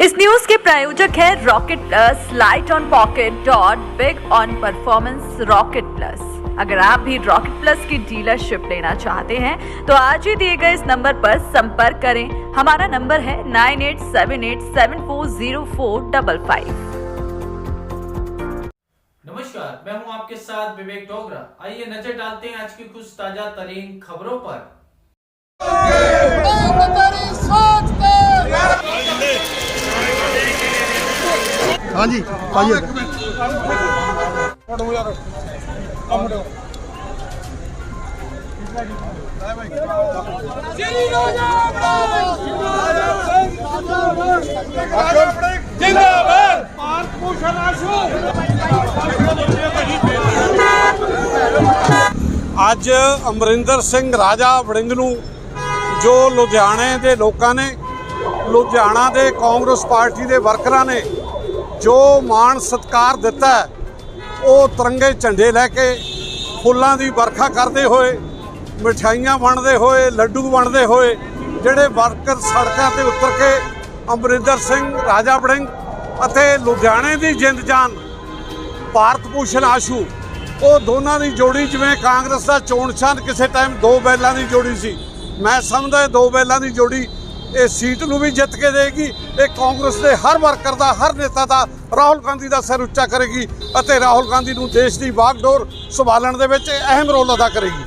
इस न्यूज़ के प्रायोजक है rocket plus light on pocket dot big on performance rocket plus अगर आप भी रॉकेट प्लस की डीलरशिप लेना चाहते हैं तो आज ही दिए गए इस नंबर पर संपर्क करें। हमारा नंबर है nine eight seven eight seven four zero four double five. नमस्कार मैं हूँ आपके साथ विवेक डोगरा। आइए नज़र डालते हैं आज की कुछ ताज़ा तरीन खबरों पर। ਹਾਂਜੀ ਭਾਜੀ ਫੜੋ ਯਾਰ, ਕੰਮ ਅੱਜ ਅਮਰਿੰਦਰ ਸਿੰਘ ਰਾਜਾ ਵੜਿੰਗ ਨੂੰ, ਜੋ ਲੁਧਿਆਣੇ ਦੇ ਲੋਕਾਂ ਨੇ, ਲੁਧਿਆਣਾ ਦੇ ਕਾਂਗਰਸ ਪਾਰਟੀ ਦੇ ਵਰਕਰਾਂ ਨੇ ਜੋ ਮਾਣ ਸਤਕਾਰ ਦਿੱਤਾ ਉਹ ਤਿਰੰਗੇ ਝੰਡੇ ਲੈ ਕੇ ਫੁੱਲਾਂ ਦੀ ਵਰਖਾ ਕਰਦੇ ਹੋਏ ਮਠਿਆਈਆਂ ਵੰਡਦੇ ਹੋਏ, ਲੱਡੂ ਵੰਡਦੇ ਹੋਏ, ਜਿਹੜੇ ਵਰਕਰ ਸੜਕਾਂ ਤੇ ਉਤਰ ਕੇ ਅਮਰਿੰਦਰ ਸਿੰਘ, ਰਾਜਾ ਬੜਿੰਗ ਅਤੇ ਲੁਧਿਆਣੇ ਦੀ ਜਿੰਦ ਜਾਨ, ਭਾਰਤ ਭੂਸ਼ਣ ਆਸ਼ੂ, ਉਹ ਦੋਨਾਂ ਦੀ ਜੋੜੀ ਜਿਵੇਂ ਕਾਂਗਰਸ ਦਾ ਚੋਣ ਨਿਸ਼ਾਨ ਕਿਸੇ ਟਾਈਮ ਦੋ ਬੈਲਾਂ ਦੀ ਜੋੜੀ ਸੀ। ਮੈਂ ਸਮਝਦਾ ਦੋ ਬੈਲਾਂ ਦੀ ਜੋੜੀ ਇਹ ਸੀਟ ਨੂੰ ਵੀ ਜਿੱਤ ਕੇ ਦੇਗੀ ਇਹ ਕਾਂਗਰਸ ਦੇ ਹਰ ਵਰਕਰ ਦਾ ਹਰ ਨੇਤਾ ਦਾ ਰਾਹੁਲ ਗਾਂਧੀ ਦਾ ਸਿਰ ਉੱਚਾ ਕਰੇਗੀ ਅਤੇ ਰਾਹੁਲ ਗਾਂਧੀ ਨੂੰ ਦੇਸ਼ ਦੀ ਬਾਗਡੋਰ ਸੰਭਾਲਣ ਦੇ ਵਿੱਚ ਅਹਿਮ ਰੋਲ ਅਦਾ ਕਰੇਗੀ।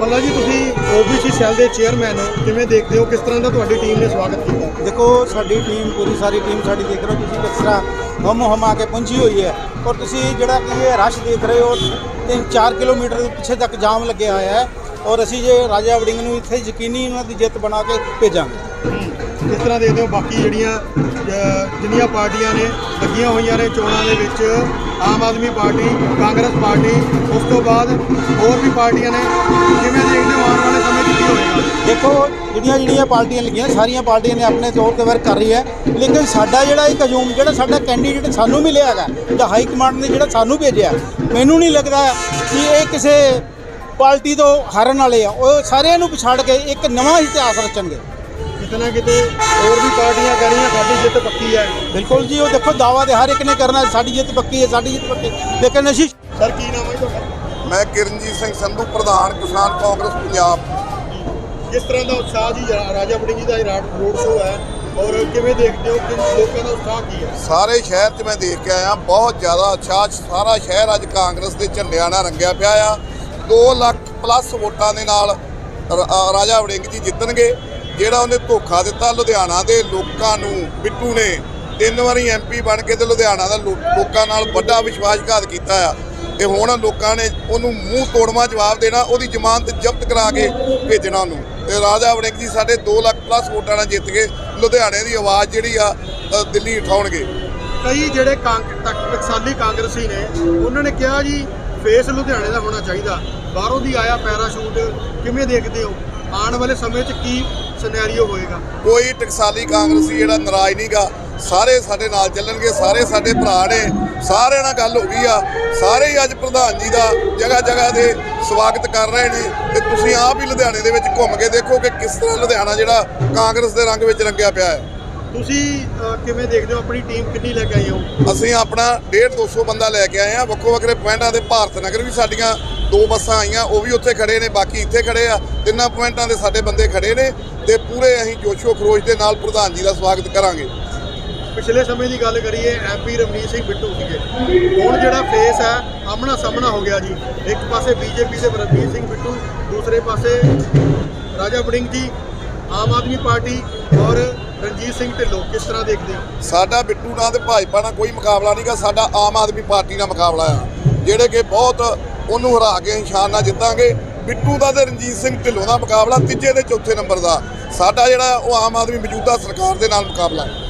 ਪੱਲਾ ਜੀ ਤੁਸੀਂ ਓਬੀਸੀ ਸੈੱਲ ਦੇ ਚੇਅਰਮੈਨ ਹੋ ਕਿਵੇਂ ਦੇਖਦੇ ਹੋ ਕਿਸ ਤਰ੍ਹਾਂ ਦਾ ਤੁਹਾਡੀ ਟੀਮ ਨੇ ਸਵਾਗਤ ਕੀਤਾ? ਦੇਖੋ ਸਾਡੀ ਟੀਮ ਪੂਰੀ ਸਾਰੀ ਟੀਮ ਸਾਡੀ ਦੇਖ ਰਹੇ ਹੋ ਤੁਸੀਂ ਕਿਸ ਤਰ੍ਹਾਂ ਹਮ ਹਮਾ ਕੇ ਪਹੁੰਚੀ ਹੋਈ ਹੈ। ਔਰ ਤੁਸੀਂ ਜਿਹੜਾ ਕਿ ਇਹ ਰਸ਼ ਦੇਖ ਰਹੇ ਹੋ 3-4 ਕਿਲੋਮੀਟਰ ਦੇ ਪਿੱਛੇ ਤੱਕ ਜਾਮ ਲੱਗਿਆ ਹੋਇਆ ਹੈ। ਔਰ ਅਸੀਂ ਜੇ ਰਾਜਾ ਵੜਿੰਗ ਨੂੰ ਇੱਥੇ ਯਕੀਨੀ ਉਹਨਾਂ ਦੀ ਜਿੱਤ ਬਣਾ ਕੇ ਭੇਜਾਂਗੇ। ਕਿਸ ਤਰ੍ਹਾਂ ਦੇਖਦੇ ਹੋ ਬਾਕੀ ਜਿਹੜੀਆਂ ਅ, ਜਿੰਨੀਆਂ ਪਾਰਟੀਆਂ ਨੇ ਲੱਗੀਆਂ ਹੋਈਆਂ ਨੇ ਚੋਣਾਂ ਦੇ ਵਿੱਚ Aam Aadmi party Congress party ਉਸ ਤੋਂ ਬਾਅਦ ਹੋਰ ਵੀ ਪਾਰਟੀਆਂ ਨੇ ਕਿਵੇਂ ਦੇਖਦੇ ਹੋ ਆਉਣ ਵਾਲੇ ਸਮੇਂ 'ਚ ਕੀ ਹੋਏਗਾ। ਦੇਖੋ ਜਿਹੜੀਆਂ ਜਿਹੜੀਆਂ ਪਾਰਟੀਆਂ ਲੱਗੀਆਂ ਸਾਰੀਆਂ ਪਾਰਟੀਆਂ ਨੇ ਆਪਣੇ ਤੌਰ ਤੇ ਵਰਕ ਕਰ ਰਹੀ ਹੈ ਲੇਕਿਨ ਸਾਡਾ ਜਿਹੜਾ ਇੱਕ ਹਜੂਮ ਜਿਹੜਾ ਸਾਡਾ ਕੈਂਡੀਡੇਟ ਸਾਨੂੰ ਮਿਲਿਆ ਹੈਗਾ ਜਾਂ ਹਾਈ ਕਮਾਂਡ ਨੇ ਜਿਹੜਾ ਸਾਨੂੰ ਭੇਜਿਆ ਮੈਨੂੰ ਨਹੀਂ ਲੱਗਦਾ ਕਿ ਇਹ ਕਿਸੇ ਪਾਰਟੀ ਤੋਂ ਹਾਰਨ ਵਾਲੇ ਆ ਉਹ ਸਾਰਿਆਂ ਨੂੰ ਪਛਾੜ ਕੇ ਇੱਕ ਨਵਾਂ ਇਤਿਹਾਸ ਰਚਣਗੇ। ਕਿਤੇ ਨਾ ਕਿਤੇ ਹੋਰ ਵੀ ਪਾਰਟੀਆਂ ਕਹਿ ਰਹੀਆਂ ਸਾਡੀ ਜਿੱਤ ਪੱਕੀ ਹੈ। ਬਿਲਕੁਲ ਜੀ ਉਹ ਦੇਖੋ ਦਾਵਾ ਤੇ ਹਰ ਇੱਕ ਨੇ ਕਰਨਾ ਸਾਡੀ ਜਿੱਤ ਪੱਕੀ ਹੈ ਸਾਡੀ ਜਿੱਤ ਪੱਕੀ ਹੈ। ਲੇਕਿਨ ਅਸੀਂ ਸਰ ਕੀ ਨਾਮ ਹੈ ਤੁਹਾਡਾ? ਮੈਂ ਕਿਰਨਜੀਤ ਸਿੰਘ ਸੰਧੂ ਪ੍ਰਧਾਨ ਕਿਸਾਨ ਕਾਂਗਰਸ ਪੰਜਾਬ। ਕਿਸ ਤਰ੍ਹਾਂ ਦਾ ਉਤਸ਼ਾਹ ਜੀ ਰਾਜਾ ਵੜਿੰਗ ਜੀ ਦਾ ਰਾਡ- ਰੋਡ ਸ਼ੋਅ ਹੈ ਔਰ ਕਿਵੇਂ ਦੇਖਦੇ ਹੋ ਕਿ ਲੋਕਾਂ ਦਾ ਉਤਸ਼ਾਹ ਕੀ ਹੈ? ਸਾਰੇ ਸ਼ਹਿਰ 'ਚ ਮੈਂ ਦੇਖ ਕੇ ਆਇਆ ਬਹੁਤ ਜ਼ਿਆਦਾ ਅੱਛਾ ਸਾਰਾ ਸ਼ਹਿਰ ਅੱਜ ਕਾਂਗਰਸ ਦੇ ਝੰਡਿਆਂ ਨਾਲ ਰੰਗਿਆ ਪਿਆ ਆ। 2 ਲੱਖ ਪਲੱਸ ਵੋਟਾਂ ਦੇ ਨਾਲ ਰਾਜਾ ਵੜਿੰਗ ਜੀ ਜਿੱਤਣਗੇ, ਜਿਹੜਾ ਉਹਨੇ ਧੋਖਾ ਦਿੱਤਾ ਲੁਧਿਆਣਾ ਦੇ ਲੋਕਾਂ ਨੂੰ। ਬਿੱਟੂ ਨੇ ਤਿੰਨ ਵਾਰੀ ਐਮਪੀ ਬਣ ਕੇ ਤੇ ਲੁਧਿਆਣਾ ਦਾ ਲੋਕਾਂ ਨਾਲ ਵੱਡਾ ਵਿਸ਼ਵਾਸਘਾਤ ਕੀਤਾ ਆ। ਤੇ ਹੁਣ ਲੋਕਾਂ ਨੇ ਉਹਨੂੰ ਮੂੰਹ ਤੋੜਵਾ ਜਵਾਬ ਦੇਣਾ, ਉਹਦੀ ਜ਼ਮਾਨਤ ਜ਼ਬਤ ਕਰਾ ਕੇ ਭੇਜਣਾ ਉਹਨੂੰ। ਤੇ ਰਾਜਾ ਵੜਿੰਗ ਜੀ ਸਾਡੇ 2 ਲੱਖ ਪਲੱਸ ਵੋਟਾਂ ਨਾਲ ਜਿੱਤ ਕੇ ਲੁਧਿਆਣੇ ਦੀ ਆਵਾਜ਼ ਜਿਹੜੀ ਆ ਦਿੱਲੀ ਉਠਾਉਣਗੇ। ਕਈ ਜਿਹੜੇ ਕਾਂਗ ਟਕਸਾਲੀ ਕਾਂਗਰਸੀ ਨੇ, ਉਹਨਾਂ ਨੇ ਕਿਹਾ ਜੀ ਫੇਸ ਲੁਧਿਆਣੇ ਦਾ ਹੋਣਾ ਚਾਹੀਦਾ। ਬਾਹਰੋਂ ਦੀ ਆਇਆ ਪੈਰਾਸ਼ੂਟ, ਕਿਵੇਂ ਦੇਖਦੇ ਹੋ? ਆਉਣ ਵਾਲੇ ਸਮੇਂ 'ਚ ਕੀ ਸਿਨੈਰੀਓ ਹੋਏਗਾ? ਕੋਈ ਟਕਸਾਲੀ ਕਾਂਗਰਸੀ ਜਿਹੜਾ ਨਾਰਾਜ਼ ਨਹੀਂਗਾ ਸਾਰੇ ਸਾਡੇ ਨਾਲ ਚੱਲਣਗੇ, ਸਾਰੇ ਸਾਡੇ ਭਰਾ ਨੇ, ਸਾਰਿਆਂ ਨਾਲ ਗੱਲ ਹੋ ਗਈ ਆ। ਸਾਰੇ ਹੀ ਅੱਜ ਪ੍ਰਧਾਨ ਜੀ ਦਾ ਜਗ੍ਹਾ ਜਗ੍ਹਾ 'ਤੇ ਸਵਾਗਤ ਕਰ ਰਹੇ ਨੇ ਤੇ ਤੁਸੀਂ ਆਪ ਹੀ ਲੁਧਿਆਣੇ ਦੇ ਵਿੱਚ ਘੁੰਮ ਕੇ ਦੇਖੋ ਕਿ ਕਿਸ ਤਰ੍ਹਾਂ ਲੁਧਿਆਣਾ ਜਿਹੜਾ ਕਾਂਗਰਸ ਦੇ ਰੰਗ ਵਿੱਚ ਰੰਗਿਆ ਪਿਆ ਹੈ। ਤੁਸੀਂ ਕਿਵੇਂ ਦੇਖਦੇ ਹੋ ਆਪਣੀ ਟੀਮ ਕਿੰਨੀ ਲੈ ਕੇ ਆਏ ਹੋ? ਅਸੀਂ ਆਪਣਾ 1.5 200 ਬੰਦਾ ਲੈ ਕੇ ਆਏ ਆ ਵੱਖੋ ਵੱਖਰੇ ਪੁਆਇੰਟਾਂ ਦੇ ਭਾਰਤ ਨਗਰ ਵੀ ਸਾਡੀਆਂ ਦੋ ਬੱਸਾਂ ਆਈਆਂ ਉਹ ਵੀ ਉੱਥੇ ਖੜੇ ਨੇ ਬਾਕੀ ਇੱਥੇ ਖੜੇ ਆ। ਤਿੰਨਾਂ ਪੁਆਇੰਟਾਂ ਦੇ ਸਾਡੇ ਬੰਦੇ ਖੜੇ ਨੇ ਤੇ ਪੂਰੇ ਅਸੀਂ ਜੋਸ਼ੋ ਖਰੋਸ਼ ਦੇ ਨਾਲ ਪ੍ਰਧਾਨ ਜੀ ਦਾ ਸਵਾਗਤ ਕਰਾਂਗੇ। ਪਿਛਲੇ ਸਮੇਂ ਦੀ ਗੱਲ ਕਰੀਏ ਐਮਪੀ ਰਮਨੀਤ ਸਿੰਘ ਬਿੱਟੂ ਸੀਗੇ। ਹੁਣ ਜਿਹੜਾ ਫੇਸ ਹੈ ਆਮਣਾ ਸਾਹਮਣਾ ਹੋ ਗਿਆ ਜੀ। ਇੱਕ ਪਾਸੇ ਬੀਜੇਪੀ ਦੇ ਰਮਨੀਤ ਸਿੰਘ ਬਿੱਟੂ ਦੂਸਰੇ ਪਾਸੇ ਰਾਜਾ ਵੜਿੰਗ ਜੀ ਆਮ ਆਦਮੀ ਪਾਰਟੀ ਔਰ ਰਣਜੀਤ ਸਿੰਘ ਢਿੱਲੋਂ, ਕਿਸ ਤਰ੍ਹਾਂ ਦੇਖਦੇ ਹੋ? ਸਾਡਾ ਬਿੱਟੂ ਨਾਲ ਤੇ ਭਾਜਪਾ ਨਾਲ ਕੋਈ ਮੁਕਾਬਲਾ ਨਹੀਂਗਾ ਸਾਡਾ ਆਮ ਆਦਮੀ ਪਾਰਟੀ ਨਾਲ ਮੁਕਾਬਲਾ ਆ। ਜਿਹੜੇ ਕਿ ਬਹੁਤ ਉਹਨੂੰ ਹਰਾ ਕੇ ਨਿਸ਼ਾਨ ਨਾਲ ਜਿੱਤਾਂਗੇ, ਬਿੱਟੂ ਦਾ ਤੇ ਰਣਜੀਤ ਸਿੰਘ ਢਿੱਲੋਂ ਦਾ ਮੁਕਾਬਲਾ, ਤੀਜੇ ਤੇ ਚੌਥੇ ਨੰਬਰ ਦਾ। ਸਾਡਾ ਜਿਹੜਾ ਉਹ ਆਮ ਆਦਮੀ ਮੌਜੂਦਾ ਸਰਕਾਰ ਦੇ ਨਾਲ ਮੁਕਾਬਲਾ। ਹੈ